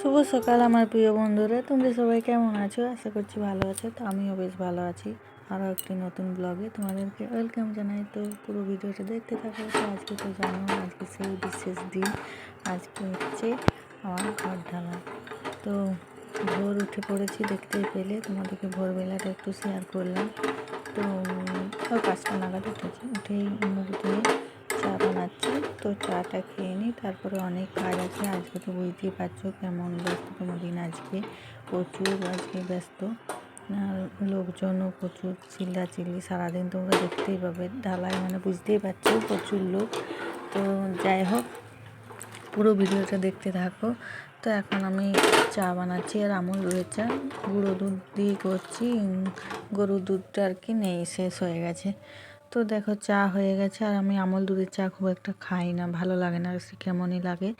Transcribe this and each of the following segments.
শুভ সকাল আমার প্রিয় বন্ধুরা। তোমরা সবাই কেমন আছো? আশা করছি ভালো আছো। তো আমিও বেশ ভালো আছি। আরও একটি নতুন ব্লগে তোমাদেরকে ওয়েলকাম জানাই। তো পুরো ভিডিওটা দেখতে থাকো। তো আজকে তো জানো, আজকে সেই বিশেষ দিন। আজকে হচ্ছে আমার ঘর ঢালা তো ভোর উঠে পড়েছি দেখতে পেলে। তোমাদেরকে ভোরবেলাটা একটু শেয়ার করলাম। তো পাঁচটা নাগাদ উঠেছি। উঠেই মুখ ধুয়ে চা বানাচ্ছি। তো চাটা খেয়ে তারপরে অনেক কাজ আছে। আজকে তো বুঝতেই পারছ কেমন ব্যস্ততম দিন আজকে। প্রচুর আজকে ব্যস্ত। লোকজনও প্রচুর চিল্লা চিল্লি সারাদিন তোমরা দেখতেই পাবে। ঢালাই মানে বুঝতেই পারছ প্রচুর লোক। তো যাই হোক, পুরো ভিডিওটা দেখতে থাকো। তো এখন আমি চা বানাচ্ছি আর আমুল দুধের চা গুঁড়ো দুধ দিয়ে করছি। গরুর দুধটা আর কি নেই, শেষ হয়ে গেছে। তো দেখো চা হয়ে গেছে আর আমি আমল দুধের চা খুব একটা খাই না, ভালো লাগে না সে কেমনই লাগে।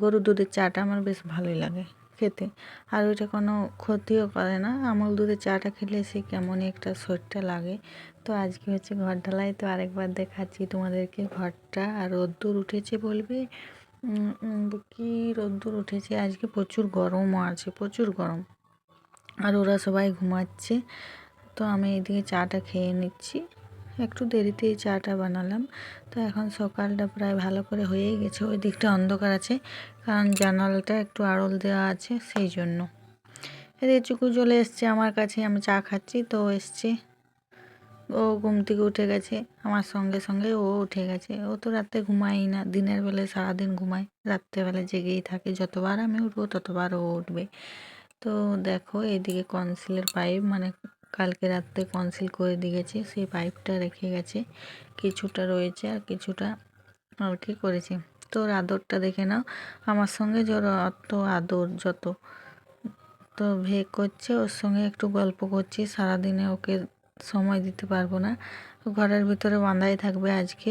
গরুর দুধের চাটা আমার বেশ ভালোই লাগে খেতে। আর ওইটা কোনো ক্ষতিও করে না, আমল দুধের চাটা খেলে সে কেমনই একটা শরীরটা লাগে। তো আজকে হচ্ছে ঘর ঢালাই, তো আরেকবার দেখাচ্ছি তোমাদেরকে ঘরটা। আর রোদ্দুর উঠেছে বলবে? কি রোদ্দুর উঠেছে? আজকে প্রচুর গরমও আছে প্রচুর গরম। আর ওরা সবাই ঘুমাচ্ছে। তো আমি এদিকে চাটা খেয়ে নিচ্ছি। একটু দেরিতেই চাটা বানালাম। তো এখন সকালটা প্রায় ভালো করে হয়েই গেছে। ওই দিকটা অন্ধকার আছে, কারণ জানালাটা একটু আড়ল দেওয়া আছে সেই জন্য। এদিকে চুকু চলে এসছে আমার কাছে, আমি চা খাচ্ছি, তো এসছে। ও ঘুম থেকে উঠে গেছে, আমার সঙ্গে সঙ্গে ও উঠে গেছে। ও তো রাতে ঘুমায়ই না, দিনের বেলায় সারাদিন ঘুমায়। রাত্রেবেলা জেগেই থাকে, যতবার আমি উঠবো ততবার ও উঠবে। তো দেখো, এদিকে কনসিলের পাইপ মানে কালকে রাত্রে কনসিল করে দিয়েছে, সেই পাইপটা রেখে গেছে। কিছুটা রয়েছে আর কিছুটা আর কি করেছে। তোর আদরটা দেখে নাও। আমার সঙ্গে অত আদর যত। তো ভেগ করছে, ওর সঙ্গে একটু গল্প করছি। সারাদিনে ওকে সময় দিতে পারব না। ঘরের ভিতরে বাঁধাই থাকবে আজকে।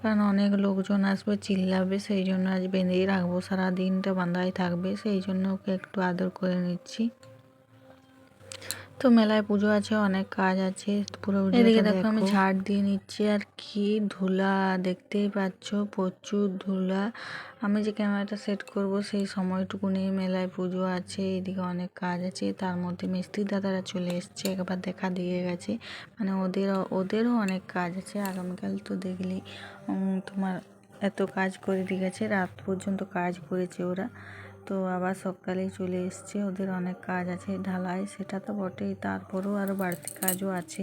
কারণ অনেক লোকজন আসবে, চিল্লাবে, সেই জন্য আজ বেঁধেই রাখব। সারা দিনটা বাঁধাই থাকবে, সেই জন্য ওকে একটু আদর করে নিচ্ছি। তো মেলায় পুজো আছে অনেক কাজ আছে পুরো এদিকে দেখো আমি ঝাড় দিয়ে নিচ্ছি আর কি ধুলা দেখতেই পাচ্ছ প্রচুর ধুলা। আমি যে ক্যামেরাটা সেট করব সেই সময়টুকু নিয়ে মেলায় পুজো আছে এদিকে অনেক কাজ আছে। তার মধ্যে মিস্ত্রি দাদারা চলে এসছে একবার দেখা দিয়ে গেছে। মানে ওদের ওদেরও অনেক কাজ আছে আগামীকাল তো দেখলেই উম, তোমার এত কাজ করে দিয়ে গেছে রাত পর্যন্ত কাজ করেছে ওরা। তো আবার সকালেই চলে এসছে। ওদের অনেক কাজ আছে ঢালাই, সেটা তো বটেই। তারপরেও আরও বাড়তি কাজও আছে।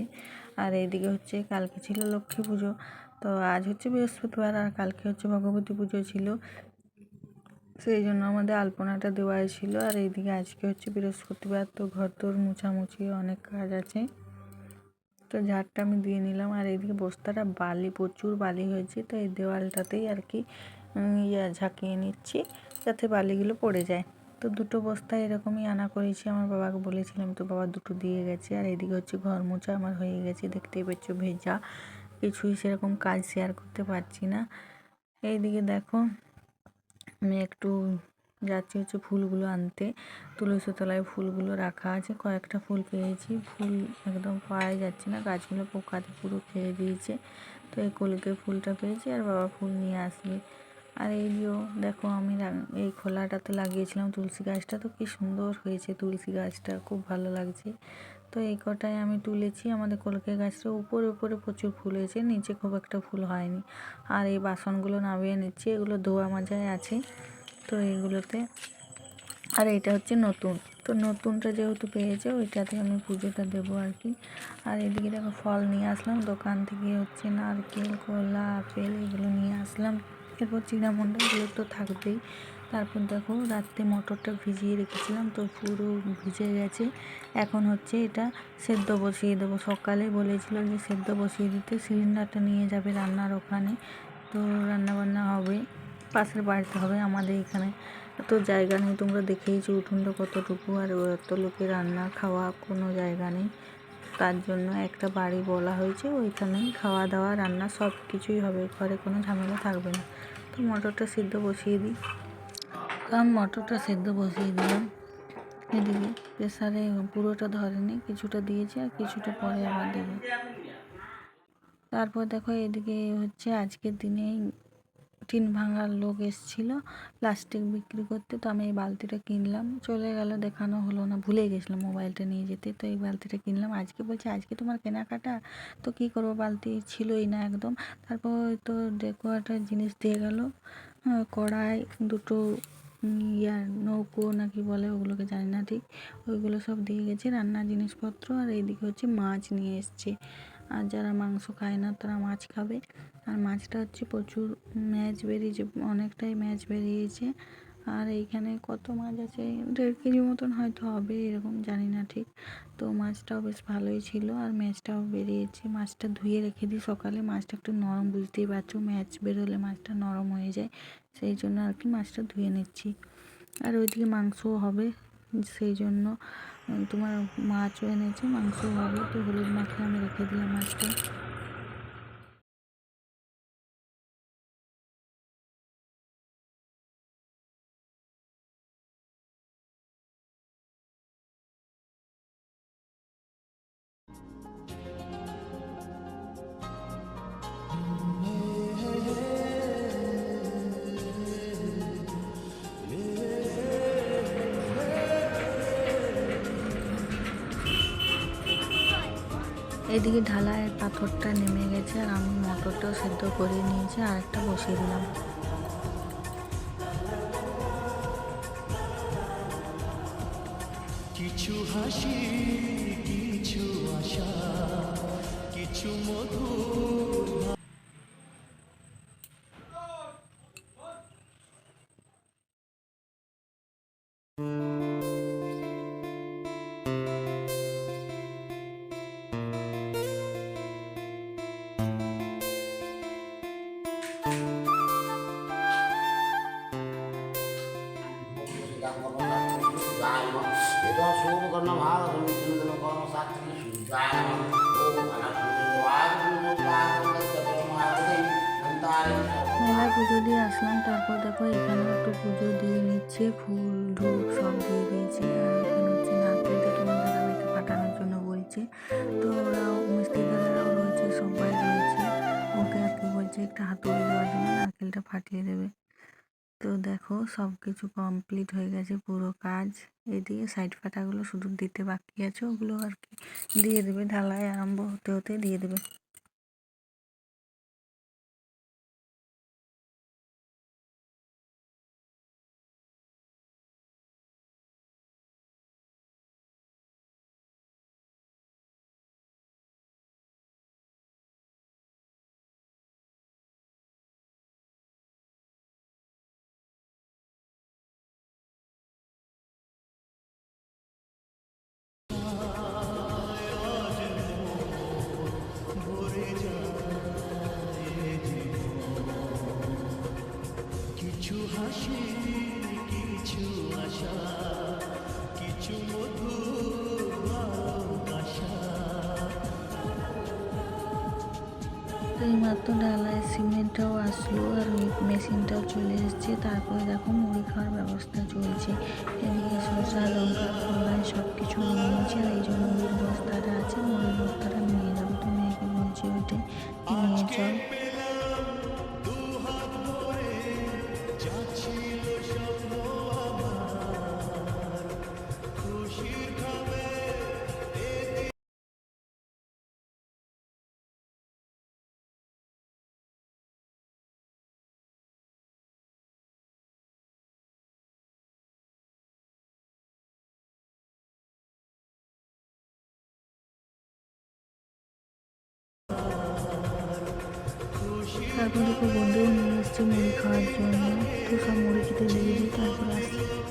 আর এইদিকে হচ্ছে কালকে ছিল লক্ষ্মী পুজো। তো আজ হচ্ছে বৃহস্পতিবার আর কালকে হচ্ছে ভগবতী পুজো ছিল। সেই জন্য আমাদের আলপনাটা দেওয়াই ছিল। আর এইদিকে আজকে হচ্ছে বৃহস্পতিবার, তো ঘর তোর মুছামুছি, অনেক কাজ আছে। তো ঝাড়টা আমি দিয়ে নিলাম। আর এইদিকে বস্তাটা বালি, প্রচুর বালি হয়েছে। তো এই দেওয়ালটাতেই আর কি ইয়া ঝাঁকিয়ে নিচ্ছি। যাতে বালিগুলো পড়ে যায়। তো দুটো বস্তা এরকমই আনা করেছি, আমার বাবাকে বলেছিলাম, তো বাবা দুটো দিয়ে গেছে। আর এদিকে হচ্ছে ঘর মোছা আমার হয়ে গেছে, দেখতেই পাচ্ছ ভেজা। কিছুই সেরকম কাজ শেয়ার করতে পারছি না। এইদিকে দেখো, আমি একটু যাচ্ছি হচ্ছে ফুলগুলো আনতে। তুলসী তলায় ফুলগুলো রাখা আছে, কয়েকটা ফুল পেয়েছি। ফুল একদম পাওয়াই যাচ্ছে না, গাছগুলো পোকাতে পুরো খেয়ে দিয়েছে। তো এই কলকে ফুলটা পেয়েছি, আর বাবা ফুল নিয়ে আসবে। আর এই যে দেখো আমি এই খোলাটাতে লাগিয়েছিলাম তুলসী গাছটা, তো কি সুন্দর হয়েছে তুলসী গাছটা, খুব ভালো লাগছে। তো এই কটায় আমি তুলেছি, আমাদের কলকে গাছটা উপরে উপরে প্রচুর ফুল হয়েছে, নিচে খুব একটা ফুল হয়নি। আর এই বাসনগুলো নামিয়ে নিচ্ছি, এগুলো ধোয়া মাজায় আছে, তো এইগুলোতে আর এটা হচ্ছে নতুন, তো নতুনটা যেহেতু পেয়েছে, ওইটাতে আমি পুজোটা দেবো আর কি। আর এদিকে দেখো ফল নিয়ে আসলাম, দোকান থেকে হচ্ছে নারকেল, কলা, আপেল, এগুলো নিয়ে আসলাম। এরপর চিনামন্ডা এগুলো তো থাকবেই। তারপর দেখো রাত্রে মটরটা ভিজিয়ে রেখেছিলাম তো পুরো ভিজে গেছে। এখন হচ্ছে এটা সেদ্ধ বসিয়ে দেবো। সকালে বলেছিল যে সেদ্ধ বসিয়ে দিতে সিলিন্ডারটা নিয়ে যাবে রান্নার ওখানে। তো রান্না বান্না হবে, পাশের বাড়িতে হবে আমাদের এখানে। এত জায়গা নেই, তোমরা দেখেইছো উঠোনটা কতটুকু আর এত লোকের রান্না খাওয়া কোনো জায়গা নেই। তার জন্য একটা বাড়ি বলা হয়েছে, ওইখানেই খাওয়া দাওয়া, রান্না সব কিছুই হবে, ঘরে কোনো ঝামেলা থাকবে না। তো মটরটা সিদ্ধ বসিয়ে দিই। কারণ মটরটা সিদ্ধ বসিয়ে দিলাম। এদিকে প্রেসারে পুরোটা ধরেনি কিছুটা দিয়েছি আর কিছুটা পরে আবার দেবো। তারপর দেখো এদিকে হচ্ছে আজকের দিনে টিন ভাঙার লোক এসেছিল প্লাস্টিক বিক্রি করতে, তো আমি এই বালতিটা কিনলাম। চলে গেল, দেখানো হলো না, ভুলে গেছিলাম মোবাইলটা নিয়ে যেতে, তো এই বালতিটা কিনলাম। আজকে বলছে, আজকে তোমার কেনাকাটা? তো কি করব, বালতি ছিলই না একদম। তারপর তো ডেকোয়াটার জিনিস দিয়ে গেল কড়াই, দুটো ইয়ার নৌকো নাকি বলে, ওগুলোকে জানি না ঠিক, ওইগুলো সব দিয়ে গেছে, রান্নার জিনিসপত্র, আর এইদিকে হচ্ছে মাছ নিয়ে এসছে। আর যারা মাংস খায় না, তারা মাছ খাবে। আর মাছটা হচ্ছে প্রচুর ম্যাচ বেরিয়েছে অনেকটাই ম্যাচ বেরিয়েছে। আর এইখানে কত মাছ আছে, দেড় কেজি মতন হয়তো হবে, এরকম জানি না ঠিক। তো মাছটাও বেশ ভালোই ছিল, আর ম্যাচটাও বেরিয়েছে। মাছটা ধুয়ে রেখে দিই সকালে। মাছটা একটু নরম, বুঝতেই পারছ, ম্যাচ বেরোলে মাছটা নরম হয়ে যায়। সেই জন্য আর কি মাছটা ধুয়ে নিচ্ছি। আর ওইদিকে মাংসও হবে, সেই জন্য। তোমার মাছও এনেছে, মাংসও হবে, তো হলুদ মাখিয়ে আমি রেখে দিলাম মাছটা এদিকে ঢালাইয়ের পাথরটা নেমে গেছে আর আমি মটরটাও সেদ্ধ করে নিয়েছি, আর একটা বসিয়ে দিলাম। কিছু হাসি, কিছু আশা, কিছু মধুর সুন্দর পুজো দিয়ে আসলাম, তারপর দেখো এখানে একটু পুজো দিয়ে নিচ্ছে, ফুল, ধূপ সব দিয়ে দিয়েছে, আর এখানে হচ্ছে নারকেলটা তোমার দাদা মেয়েকে পাঠানোর জন্য বলছে। তো ওরা মিস্ত্রি দাদারাও রয়েছে, সবাই রয়েছে। ওকে আর কি বলছে, একটা হাতুড়ি দেওয়ার জন্য নারকেলটা ফাটিয়ে দেবে। তো দেখো সব কিছু কমপ্লিট হয়ে গেছে পুরো কাজ। এদিকে সাইড ফাটাগুলো শুধু দিতে বাকি আছে, ওগুলো আর কি দিয়ে দেবে ঢালাই আরম্ভ হতে হতে দিয়ে দেবে। এই মাত্র ডালায় সিমেন্টটাও আসলো আর ওই মেশিনটাও চলে এসছে। তারপরে দেখো মুড়ি খাওয়ার ব্যবস্থা চলছে। এদিকে শসা লঙ্কা কলাই সব কিছু নিয়ে নিয়েছে আর এই জন্য মুড়ির বস্তাটা আছে। মুড়ির বস্তাটা নিয়ে যাব। তো মেয়েকে বলছি ওইটাই নিয়ে চল। তারপর বন্ধু বন্ধুও নিয়ে এসছে মুড়ি খাওয়ার জন্য। তো সব মুড়ি খেতে দিয়ে দিই তারপর আসছি।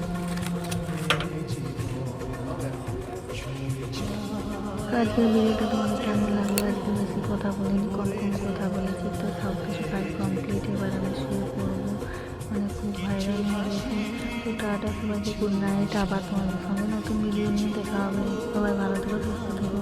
আজকের ভিডিওটা কেমন লাগল? আজকে বেশি কথা বলিনি, কম কম কথা বলেছি। তো সব কিছু কাজ কমপ্লিট এবার আমি শুরু করব মানে খুব ভাইরাল হয়ে গেছে। তো টাটা সবাইকে গুড নাইট আবার তোমাদের সঙ্গে নতুন ভিডিও নিয়ে দেখা হবে। সবাই ভালো থেকো, সুস্থ থেকো।